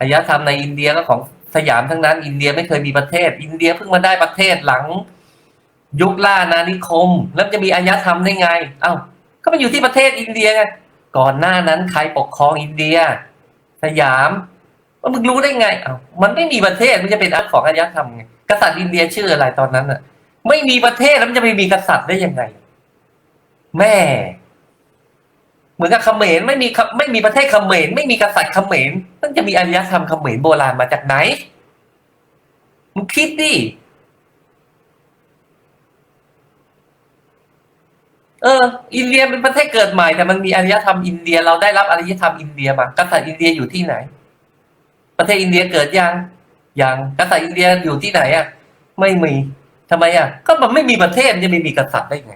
อารยธรรมในอินเดียก็ของสยามทั้งนั้น อินเดียไม่เคยมีประเทศ อินเดียเพิ่งมาได้ประเทศหลัง ยุคล่าอาณานิคม แล้วจะมีอารยธรรมได้ไง เอ้าก็มันอยู่ที่ประเทศอินเดียไงก่อนหน้านั้นใครปกครองอินเดีย สยามว่ามึงรู้ได้ไงเอ้ามันไม่มีประเทศมันจะเป็นอันของอารยธรรมไงกษัตริย์อินเดียชื่ออะไรตอนนั้นอะไม่มีประเทศแล้วมันจะไปมีกษัตริย์ได้ยังไง แม่ เหมือนกับเขมรไม่มีไม่มีประเทศเขมรไม่มีกษัตริย์เขมรมันจะมีอารยธรรมเขมรโบราณมาจากไหนมึงคิดดิเออ อินเดียเป็นประเทศเกิดใหม่แต่มันมีอารยธรรมอินเดียเราได้รับอารยธรรมอินเดียมากษัตริย์อินเดียอยู่ที่ไหน ประเทศอินเดียเกิดยังยังกษัตริย์อินเดียอยู่ที่ไหนอะ ไม่มีทำไมอะ ก็มันไม่มีประเทศจะไม่มีกษัตริย์ได้ไง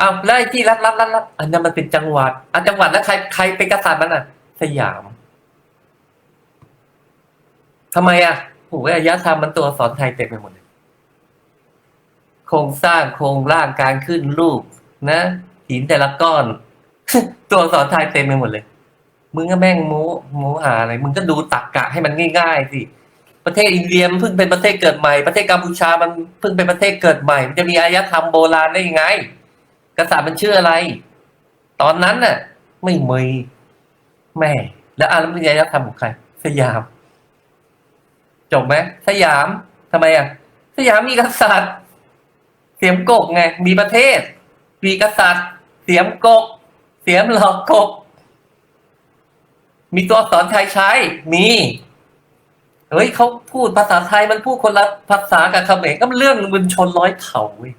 อ้าวแล้วไอ้ที่รัฐรัฐรัฐรัฐอันนั้นมันเป็นจังหวัดอะจังหวัดแล้วใครใครเป็นกษัตริย์มันอะ สยามทำไมอะโอ้ยอารยธรรมมันตัวสอักษรไทยเต็มไปหมดเลยโครงสร้างโครงร่างการขึ้นรูป นะหินแต่ละก้อน ตัวสอักษรไทยเต็มไปหมดเลย มึงก็แม่งโม้โม้หาอะไร มึงก็ดูตักกะให้มันง่ายๆสิประเทศอินเดียมันเพิ่งเป็นประเทศเกิดใหม่ประเทศกัมพูชามันเพิ่งเป็นประเทศเกิดใหม่ มันจะมีอารยธรรมโบราณได้ยังไง กษัตริย์มันชื่ออะไร ตอนนั้นน่ะ ไม่มีแม่ แล้วอารยธรรมของใคร สยาม จบไหมสยามทำไมอะ สยามมีกษัตริย์ เสียมกกไง มีประเทศ มีกษัตริย์ เสียมกก เสียมหลอกกก มีตัวอักษรไทยใช้ มีเฮ้ยเขาพูดภาษาไทยมันพูดคนละภาษากับเขมรก็เรื่องมันชนร้อยเผ่าเว้ย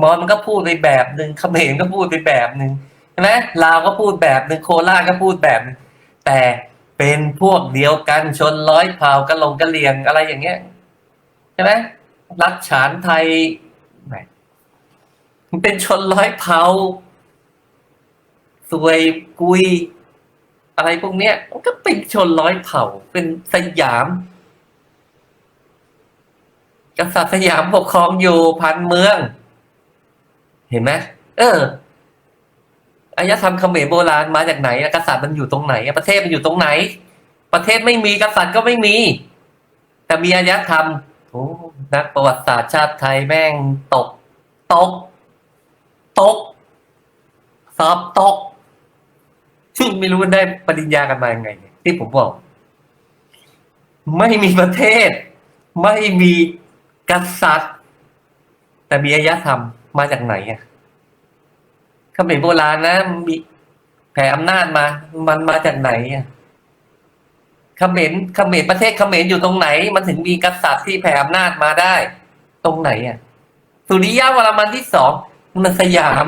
มอญมันก็พูดไปแบบหนึ่งเขมรก็พูดไปแบบหนึ่งใช่ไหมลาวก็พูดแบบหนึ่งโคราชก็พูดแบบหนึ่งแต่เป็นพวกเดียวกันชนร้อยเผ่ากะลงกะเลียงอะไรอย่างเงี้ยใช่ไหมรัฐฉานไทยมันเป็นชนร้อยเผ่าสวยกุย อะไรพวกเนี้ยมันก็เป็นชนร้อยเผ่า เป็นสยามกษัตริย์สยามปกครองอยู่พันเมือง เห็นไหมเอออารยธรรมเขมรโบราณมาจากไหนกษัตริย์มันอยู่ตรงไหน ประเทศมันอยู่ตรงไหน ประเทศไม่มีกษัตริย์ก็ไม่มี แต่มีอารยธรรมโอ้นักประวัติศาสตร์ชาติไทยแม่งตก ตก ตก สอบตกซึ่งไม่รู้ได้ปริญญากันมาอยังไงที่ผมบอก ไม่มีประเทศ ไม่มีกษัตริย์ แต่มีอารยธรรม มาจากไหนอะเขมรโบราณนะมีแผ่อำนาจมา มันมาจากไหนอะเขมรเขมรประเทศเขมรอยู่ตรงไหน มันถึงมีกษัตริย์ที่แผ่อำนาจมาได้ ตรงไหนอะ สุริยะวรมันที่สองมันสยาม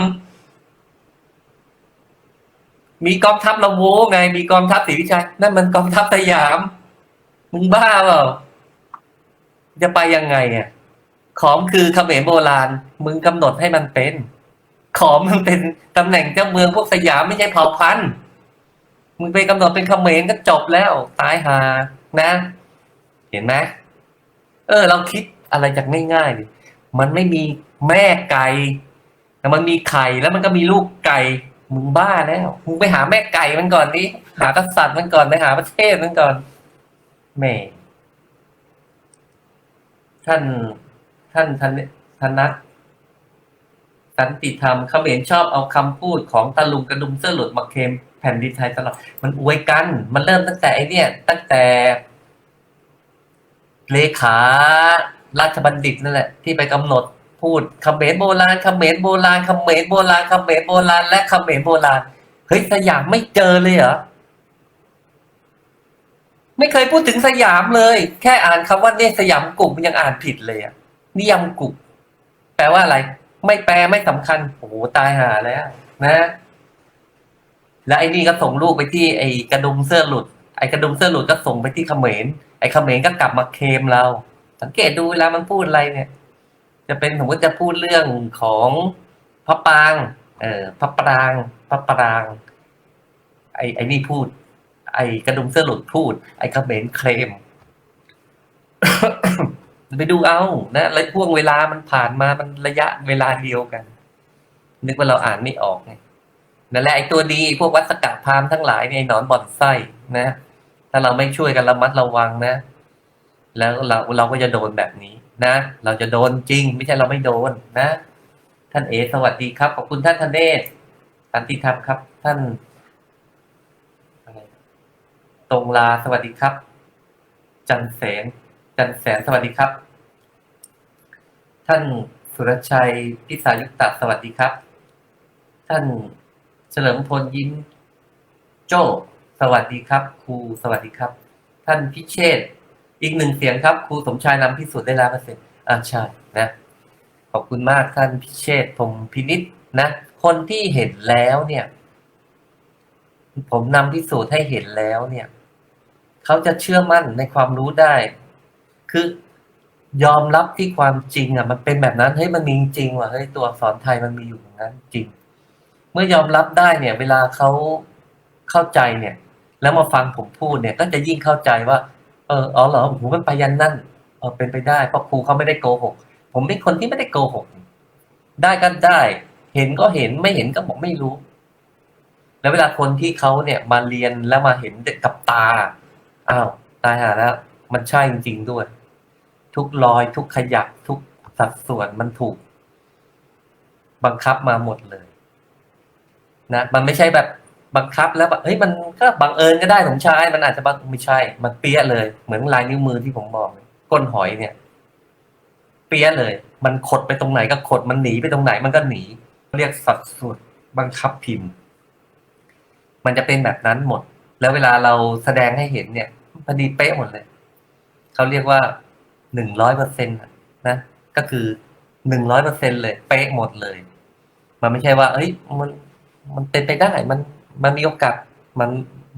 มีกองทัพละโวไง มีกองทัพศรีวิชัยนั่นมันกองทัพสยาม มึงบ้าเปล่าจะไปยังไงอะ ขอมคือเขมรโบราณ มึงกำหนดให้มันเป็น ขอมมันเป็นตำแหน่งเจ้าเมืองพวกสยามไม่ใช่เผ่าพันธุ์มึงไปกำหนดเป็นเขมรก็จบแล้ว ตายหานะ เห็นไหมเออ เราคิดอะไรจากง่ายๆดิมันไม่มีแม่ไก่แต่มันมีไข่แล้วมันก็มีลูกไก่มึงบ้าแล้วมึงไปหาแม่ไก่มันก่อนดิหากษัตริย์มันก่อนไปหาประเทศมันก่อนแม่ท่าน ท่านธนธนัทสันติธรรมเขมรชอบเอาคำพูดของตาลุงกระดุมเสื้อหลุดมาเคมแผ่นดินไทยตลอด มันอวยกัน มันเริ่มตั้งแต่ไอเนี่ย ตั้งแต่ เลขาราชบัณฑิตนั่นแหละ ที่ไปกำหนดพูดเขมรโบราณเขมรโบราณเขมรโบราณเขมรโบราณและเขมรโบราณเฮ้ยสยามไม่เจอเลยเหรอไม่เคยพูดถึงสยามเลย แค่อ่านคำว่าเนี่ยสยามกุกมันยังอ่านผิดเลยอะ นิยมกุแปลว่าอะไร ไม่แปลไม่สำคัญโอ้โหตายหาแล้ว นะ แล้วไอ้นี่ก็ส่งลูกไปที่ไอ้กระดุมเสื้อหลุด ไอ้กระดุมเสื้อหลุดก็ส่งไปที่เขมรไอ้เขมรก็กลับมาเคมเรา สังเกตดูเวลามันพูดอะไรเนี่ย จะเป็นผมก็จะพูดเรื่องของพระปาง เออพระปรางพระปราง ไอ้ไอ้นี่พูด ไอ้กระดุมเสื้อหลุดพูด ไอ้เขมรเคลม ไปดูเอานะแล้วพวงเวลามันผ่านมามันระยะเวลาเดียวกัน นึกว่าเราอ่านไม่ออกไงนั่นแหละไอ้ตัวดีพวกวัสกัดพามทั้งหลายเนี่ยไอ้หนอนบ่อนไส้นะ ถ้าเราไม่ช่วยกันระมัดระวังนะ แล้วเราเราก็จะโดนแบบนี้นะ เราจะโดนจริง ไม่ใช่เราไม่โดนนะ ท่านเอสวัสดีครับ ขอบคุณท่านธเนศสันติธรรมครับ ท่านอะไรตรงลาสวัสดีครับ จันแสง จันแสนสวัสดีครับ ท่านสุรชัยพิสายุตตะสวัสดีครับ ท่านเฉลิมพลยิ้ม โจ้สวัสดีครับ ครูสวัสดีครับ ท่านพิเชษอีกหนึ่งเสียงครับครูสมชายนำพิสูจน์ได้ร้อยเปอร์เซ็นต์อ่าใช่นะขอบคุณมากท่านพิเชษผมพินิษนะคนที่เห็นแล้วเนี่ย ผมนำพิสูจน์ให้เห็นแล้วเนี่ย เขาจะเชื่อมั่นในความรู้ได้ คือยอมรับที่ความจริงอะ มันเป็นแบบนั้นเฮ้ยมันมีจริงว่ะเฮ้ยตัวสอักษรไทยมันมีอยู่อย่างนั้นจริง เมื่อยอมรับได้เนี่ย เวลาเขาเข้าใจเนี่ย แล้วมาฟังผมพูดเนี่ย ก็จะยิ่งเข้าใจว่า เอออ๋อเหรอผมมันไปยันนั่นเออเป็นไปได้เพราะครูเขาไม่ได้โกหกผมเป็นคนที่ไม่ได้โกหกได้ก็ได้ เห็นก็เห็นไม่เห็นก็บอกไม่รู้ แล้วเวลาคนที่เขาเนี่ยมาเรียนแล้วมาเห็นกับตาอ้าวตายหาแล้วมันใช่จริงๆด้วย ทุกรอย ทุกขยับทุกสัดส่วนมันถูก บังคับมาหมดเลย นะ มันไม่ใช่แบบบังคับแล้วแบบเฮ้ยมันก็บังเอิญก็ได้สมชายมันอาจจะบังไม่ใช่ มันเปี้ยเลย เหมือนลายนิ้วมือที่ผมบอกก้นหอยเนี่ย เปี้ยเลย มันขดไปตรงไหนก็ขดมันหนีไปตรงไหนมันก็หนี เรียกสัดส่วนบังคับพิมพ์ มันจะเป็นแบบนั้นหมด แล้วเวลาเราแสดงให้เห็นเนี่ยพอดีเป๊ะหมดเลยเขาเรียกว่า หนึ่งร้อยเปอร์เซ็นต์นะก็คือหนึ่งร้อยเปอร์เซ็นต์เลยเป๊ะหมดเลย มันไม่ใช่ว่า เอ้ยมันมันเป็นไปได้มันมันมีโอกาสมัน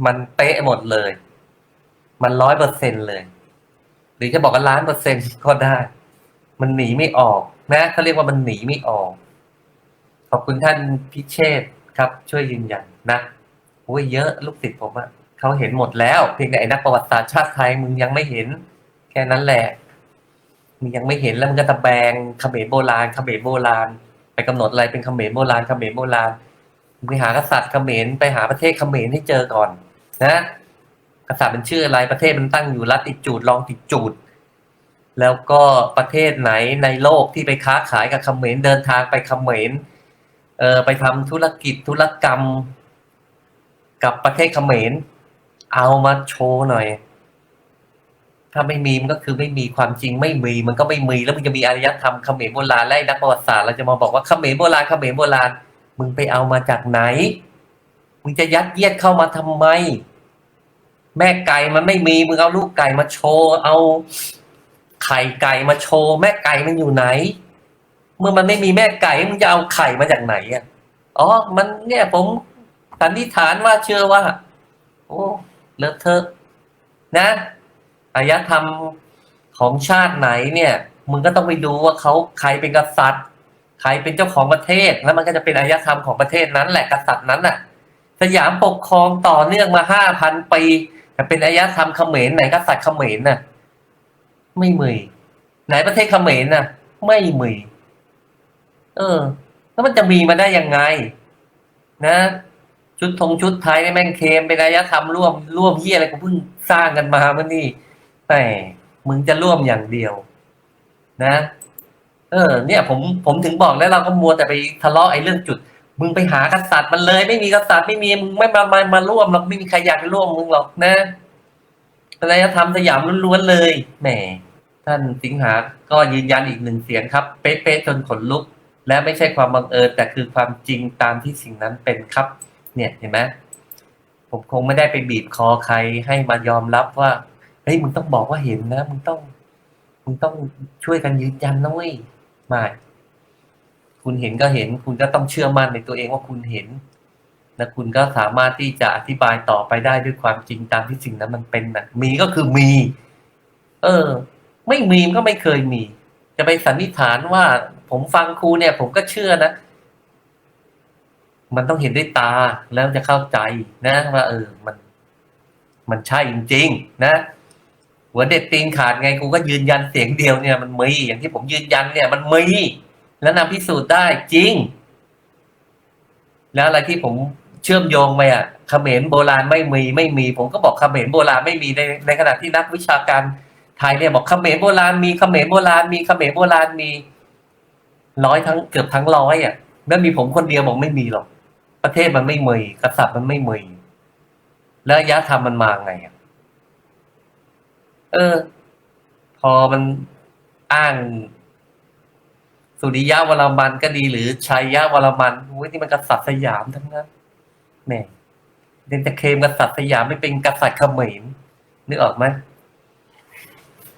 มันเป๊ะหมดเลย มันร้อยเปอร์เซ็นต์เลย หรือจะบอกว่าล้านเปอร์เซ็นต์ก็ได้ มันหนีไม่ออกนะเขาเรียกว่ามันหนีไม่ออก ขอบคุณท่านพิเชษครับ ช่วยยืนยันนะโอ้ยเยอะลูกศิษย์ผมอะเขาเห็นหมดแล้ว เพียงแต่ไอ้นักประวัติศาสตร์ชาติไทยมึงยังไม่เห็น แค่นั้นแหละ มึงยังไม่เห็นแล้วมึงก็ตะแบงเขมรโบราณเขมรโบราณ ไปกำหนดอะไรเป็นเขมรโบราณเขมรโบราณมึงไปหากษัตริย์เขมรไปหาประเทศเขมรให้เจอก่อน นะ กษัตริย์เป็นชื่ออะไรประเทศมันตั้งอยู่ลัติจูดลองติจูดแล้วก็ประเทศไหนในโลกที่ไปค้าขายกับเขมรเดินทางไปเขมรเออไปทำธุรกิจธุรกรรม กับประเทศเขมรเอามาโชว์หน่อย ถ้าไม่มีมันก็คือไม่มีความจริงไม่มีมันก็ไม่มีแล้วมันจะมีอารยธรรมเขมรโบราณและนักประวัติศาสตร์เราจะมาบอกว่าเขมรโบราณเขมรโบราณมึงไปเอามาจากไหน มึงจะยัดเยียดเข้ามาทำไม แม่ไก่มันไม่มีมึงเอาลูกไก่มาโชว์เอาไข่ไก่มาโชว์แม่ไก่มันอยู่ไหน เมื่อมันไม่มีแม่ไก่มึงจะเอาไข่มาจากไหนอะอ๋อมันเนี่ยผมสันนิษฐานว่าเชื่อว่า โอ้เลอะเทอะนะ อารยธรรมของชาติไหนเนี่ยมึงก็ต้องไปดูว่าเขาใครเป็นกษัตริย์ ใครเป็นเจ้าของประเทศ แล้วมันก็จะเป็นอารยธรรมของประเทศนั้นแหละกษัตริย์นั้นน่ะ สยามปกครองต่อเนื่องมาห้าพันปีแต่เป็นอารยธรรมเขมรไหนกษัตริย์เขมรน่ะ ไม่มีไหนประเทศเขมรน่ะ ไม่มีเออ แล้วมันจะมีมาได้ยังไง นะ ชุดธงชุดไทยนี่แม่งเคมเป็นอารยธรรมร่วมร่วมเฮียอะไรกูเพิ่งสร้างกันมาเมื่อนี่ แต่มึงจะร่วมอย่างเดียว นะ เออ เนี่ย ผมผมถึงบอกแล้วเราก็มัวแต่ไปทะเลาะไอ้เรื่องจุด มึงไปหากษัตริย์มันเลย ไม่มีกษัตริย์ไม่มีมึงไม่มามามาร่วมหรอกไม่มีใครอยากร่วมมึงหรอกนะอารยธรรมสยามล้วนๆเลยแหมท่านสิงหาก็ยืนยันอีกหนึ่งเสียงครับ เป๊ะๆจนขนลุก และไม่ใช่ความบังเอิญแต่คือความจริงตามที่สิ่งนั้นเป็นครับ เนี่ยเห็นไหมผมคงไม่ได้ไปบีบคอใครให้มายอมรับว่า เฮ้ยมึงต้องบอกว่าเห็นนะมึงต้อง มึงต้องช่วยกันยืนยันนะเว้ยไม่คุณเห็นก็เห็น คุณก็ต้องเชื่อมั่นในตัวเองว่าคุณเห็นและคุณก็สามารถที่จะอธิบายต่อไปได้ด้วยความจริงตามที่สิ่งนั้นมันเป็นนะมีก็คือมี เออ ไม่มีมก็ไม่เคยมี จะไปสันนิษฐานว่า ผมฟังครูเนี่ย ผมก็เชื่อนะมันต้องเห็นด้วยตาแล้วจะเข้าใจนะว่าเออ มัน มันใช่จริงๆนะ หัวเด็ดตีนขาดไงกูก็ยืนยันเสียงเดียวเนี่ยมันมีอย่างที่ผมยืนยันเนี่ยมันมีแล้วนำพิสูจน์ได้จริง แล้วอะไรที่ผมเชื่อมโยงไปอะเขมรโบราณไม่มีไม่มี ผมก็บอกเขมรโบราณไม่มีในในขณะที่นักวิชาการไทยเนี่ยบอกเขมรโบราณมีเขมรโบราณมีเขมรโบราณมีร้อยทั้งเกือบทั้งร้อยอะแล้วมีผมคนเดียวบอกไม่มีหรอก ประเทศมันไม่มีกษัตริย์มันไม่มีแล้วอาธรรมมันมาไงอะ เออ พอมันอ้าง สุริยะวรมันก็ดีหรือชัยยะวรมันโอ้ยนี่มันกษัตริย์สยามทั้งนั้นแหม่เดนจะเคลมกษัตริย์สยามไม่เป็นกษัตริย์เขมรนึกออกไหม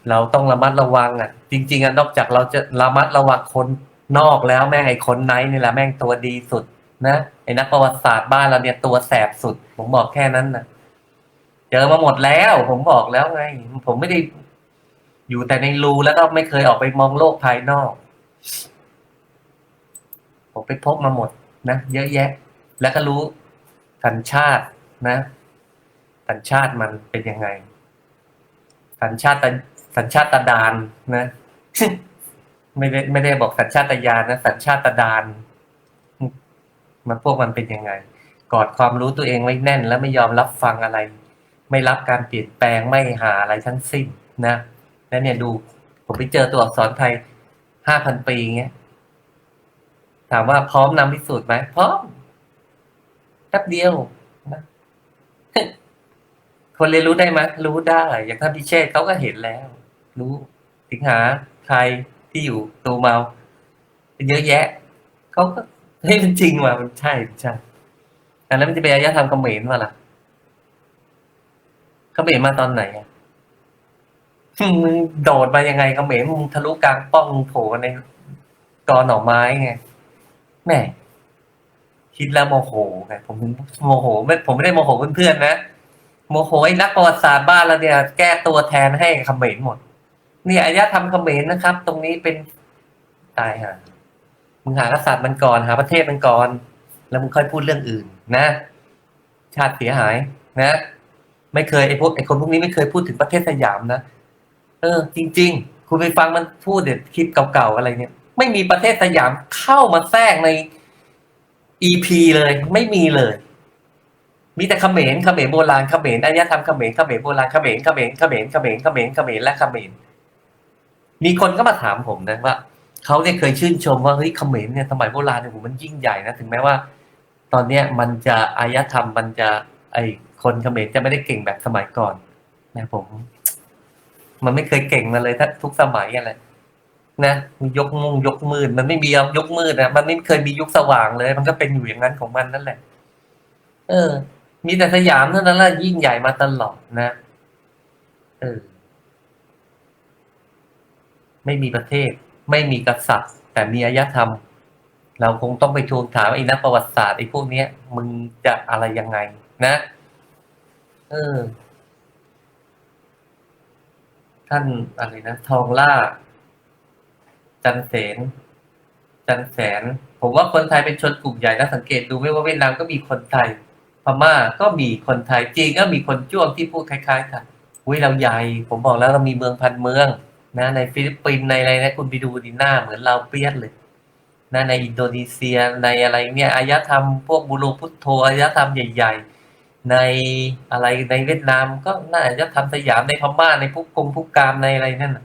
เราต้องระมัดระวังอะ จริง ๆอะนอกจากเราจะระมัดระวังคนนอกแล้วแม่งไอ้คนในนี่แหละแม่งตัวดีสุด นะไอ้นักประวัติศาสตร์บ้านเราเนี่ยตัวแสบสุด ผมบอกแค่นั้นนะ เจอมาหมดแล้ว ผมบอกแล้วไง ผมไม่ได้อยู่แต่ในรูแล้วก็ไม่เคยออกไปมองโลกภายนอก ผมไปพบมาหมดนะเยอะแยะ แล้วก็รู้สัญชาตินะสัญชาติมันเป็นยังไงสัญชาติสัญชาติดานนะไม่ได้ไม่ได้บอกสัญชาตญาณนะสัญชาตดาน มันพวกมันเป็นยังไง กอดความรู้ตัวเองไว้แน่น แล้วไม่ยอมรับฟังอะไร ไม่รับการเปลี่ยนแปลงไม่หาอะไรทั้งสิ้นนะแล้วเนี่ยดูผมไปเจอตัวอักษรไทยห้าพันปีเงี้ย ถามว่าพร้อมนำพิสูจน์ไหมพร้อมแป๊บเดียวนะคนเรียนรู้ได้ไหมรู้ได้ อย่างท่านพิเชษเขาก็เห็นแล้ว รู้สิงหาใครที่อยู่ตูเมาเยอะแยะเขาก็เฮ้ยมันจริงว่ะมันใช่มันใช่อันนั้นมันจะเป็นอารยธรรมเขมรมาล่ะ ขมรมาตอนไหนอะมึงโดดมายังไงเขมรมึงทะลุกลางป้องโผล่ในกอหน่อไม้ไงแม่คิดแล้วโมโหไงผมถึงโมโหไม่ผมไม่ได้โมโหเพื่อนๆนะโมโหไอ้นักประวัติศาสตร์บ้านเราเนี่ย แก้ตัวแทนให้เขมรหมดนี่อารยธรรมเขมรนะครับ ตรงนี้เป็นตายฮะมึงหากษัตริย์มันก่อนหาประเทศมันก่อน แล้วมึงค่อยพูดเรื่องอื่นนะ ชาติเสียหายนะ ไม่เคยไอ้พวกไอ้คนพวกนี้ไม่เคยพูดถึงประเทศสยามนะเออ จริง ๆ คุณไปฟังมันพูดเด็ดคลิปเก่าๆอะไรเนี่ย ไม่มีประเทศสยามเข้ามาแทรกใน EP เลย ไม่มีเลย มีแต่เขมรเขมรโบราณเขมรอารยธรรมเขมรเขมรโบราณเขมรเขมรเขมรเขมรเขมรเขมรและเขมรมีคนก็มาถามผมนะว่าเขาเนี่ยเคยชื่นชมว่าเฮ้ยเขมรเนี่ยสมัยโบราณเนี่ยมันยิ่งใหญ่นะถึงแม้ว่า ตอนเนี้ยมันจะอารยธรรมมันจะไอ คนเขมรจะไม่ได้เก่งแบบสมัยก่อนนะผม มันไม่เคยเก่งมาเลยถ้าทุกสมัยอะไรนะยกมุงยกมืดมันไม่มียกมืดนะมันไม่เคยมียุคสว่างเลย มันก็เป็นอยู่อย่างนั้นของมันนั่นแหละ เออ มีแต่สยามเท่านั้นแหละยิ่งใหญ่มาตลอดนะเออไม่มีประเทศ ไม่มีกษัตริย์ แต่มีอารยธรรม เราคงต้องไปทวงถามไอ้นักประวัติศาสตร์ไอ้พวกเนี้ยมึงจะอะไรยังไง นะ เออ ท่านอะไรนะ ทองล่า จันเสน จันแสน ผมว่าคนไทยเป็นชนกลุ่มใหญ่นะสังเกตดูไม่ว่าเวียดนามก็มีคนไทย พม่าก็มีคนไทยจีนก็มีคนจ้วงที่พูดคล้ายๆกันอุ้ยเราใหญ่ ผมบอกแล้วเรามีเมืองพันเมือง นะ ในฟิลิปปินส์ในอะไรนะคุณไปดูดีหน้าเหมือนเราเปี้ยนเลยนะในอินโดนีเซียในอะไรเนี่ยอารยธรรมพวกบูโรพุทโธอารยธรรมใหญ่ ๆ ในอะไรในเวียดนามก็น่าจะทำสยามในพม่าในพุกกงพุกกามในอะไรนั่นน่ะ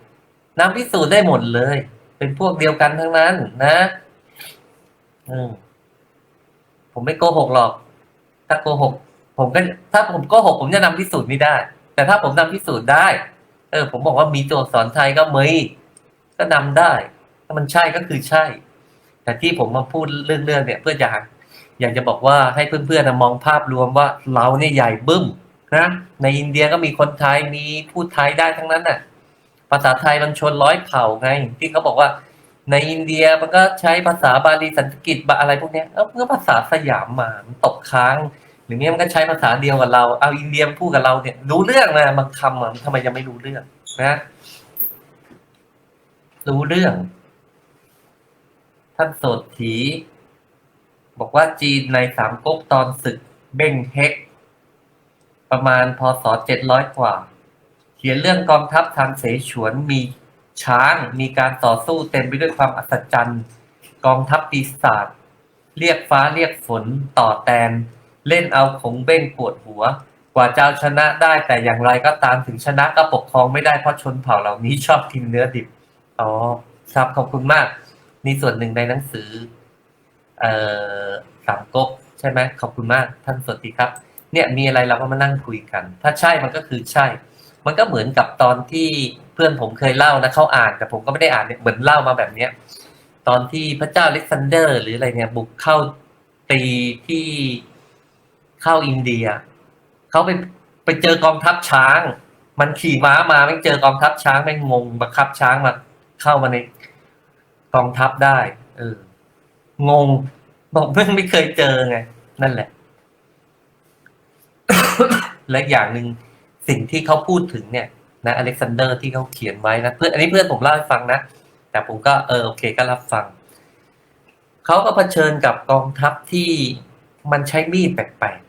นำพิสูจน์ได้หมดเลย เป็นพวกเดียวกันทั้งนั้นนะอืมผมไม่โกหกหรอก ถ้าโกหก ผมก็ ถ้าผมโกหกผมจะนำพิสูจน์ไม่ได้ แต่ถ้าผมนำพิสูจน์ได้ เออ ผมบอกว่ามีตัวอักษรไทยก็มีก็นำได้ ถ้ามันใช่ก็คือใช่ แต่ที่ผมมาพูดเรื่องๆเนี่ย เพื่อจะ อยากจะบอกว่าให้เพื่อนๆมองภาพรวมว่าเราเนี่ยใหญ่บึ้มนะในอินเดียก็มีคนไทยมีพูดไทยได้ทั้งนั้นน่ะ ภาษาไทยมันชนร้อยเผ่าไงที่เขาบอกว่า ในอินเดียมันก็ใช้ภาษาบาลีสันสกฤตอะไรพวกนี้เออมันก็ภาษาสยามมามันตกค้างหรือเนี้ยมันก็ใช้ภาษาเดียวกับเราเอาอินเดียพูดกับเราเนี่ยรู้เรื่องนะบางคำอะทำไมยังไม่รู้เรื่องนะรู้เรื่อง ท่านโสดถี บอกว่าจีนในสามก๊กตอนศึกเบ้งเฮกประมาณพศเจ็ดร้อยกว่า เขียนเรื่องกองทัพทางเสฉวนมีช้างมีการต่อสู้เต็มไปด้วยความอัศจรรย์ กองทัพปีศาจเรียกฟ้าเรียกฝนต่อแตน เล่นเอาขงเบ้งปวดหัว กว่าจะเอาชนะได้แต่อย่างไรก็ตามถึงชนะก็ปกครองไม่ได้เพราะชนเผ่าเหล่านี้ชอบกินเนื้อดิบอ๋อครับขอบคุณมาก นี่ส่วนหนึ่งในหนังสือ เอ่อสามก๊กใช่ไหมขอบคุณมากท่านสวัสดีครับ เนี่ยมีอะไรเราก็มานั่งคุยกัน ถ้าใช่มันก็คือใช่ มันก็เหมือนกับตอนที่เพื่อนผมเคยเล่านะเขาอ่านแต่ผมก็ไม่ได้อ่านเนี่ยเหมือนเล่ามาแบบเนี้ยตอนที่พระเจ้าเล็กซานเดอร์ หรืออะไรเนี่ย บุกเข้าตีที่เข้าอินเดียเขาไปไปเจอกองทัพช้าง มันขี่ม้ามาไม่เจอกองทัพช้างแม่งงงบังคับช้างมาเข้ามาในกองทัพได้ เออ งง บอกเพิ่งไม่เคยเจอไง นั่นแหละ และอย่างหนึ่งสิ่งที่เขาพูดถึงเนี่ยนะอเล็กซานเดอร์ที่เขาเขียนไว้นะเพื่อนอันนี้เพื่อนผมเล่าให้ฟังนะ แต่ผมก็เออโอเคก็รับฟัง เขาก็เผชิญกับกองทัพที่มันใช้มีดแปลก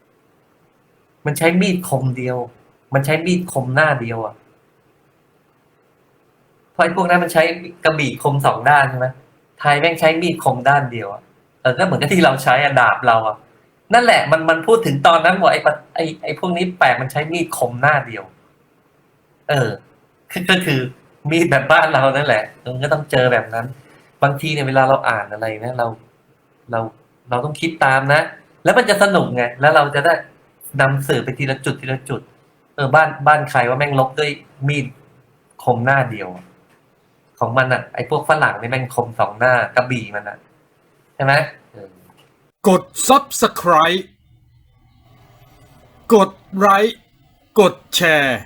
ๆมันใช้มีดคมเดียว มันใช้มีดคมหน้าเดียวอะเพราะไอ้พวกนั้นมันใช้กระบี่คมสองด้านใช่ไหม ไทยแม่งใช้มีดคมด้านเดียวอะเออก็เหมือนกับที่เราใช้อะดาบเราอะนั่นแหละมันมันพูดถึงตอนนั้นว่าไอ้ไอ้ไอ้พวกนี้แปลกมันใช้มีดคมหน้าเดียว เออก็คือมีดแบบบ้านเรานั่นแหละมันก็ต้องเจอแบบนั้น บางทีเนี่ยเวลาเราอ่านอะไรนะเราเราเราต้องคิดตามนะ แล้วมันจะสนุกไงแล้วเราจะได้นำสื่อไปทีละจุดทีละจุด เออบ้านบ้านใครว่าแม่งลบด้วยมีดคมหน้าเดียวอะ ของมันอะไอ้พวกฝรั่งนี่แม่งคมสองหน้ากระบี่มันอะใช่ไหมกด subscribe กดไลค์กดแชร์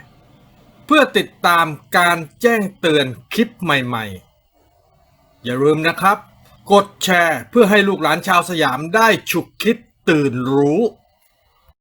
เพื่อติดตามการแจ้งเตือนคลิปใหม่ๆ อย่าลืมนะครับ กดแชร์เพื่อให้ลูกหลานชาวสยามได้ฉุกคิดตื่นรู้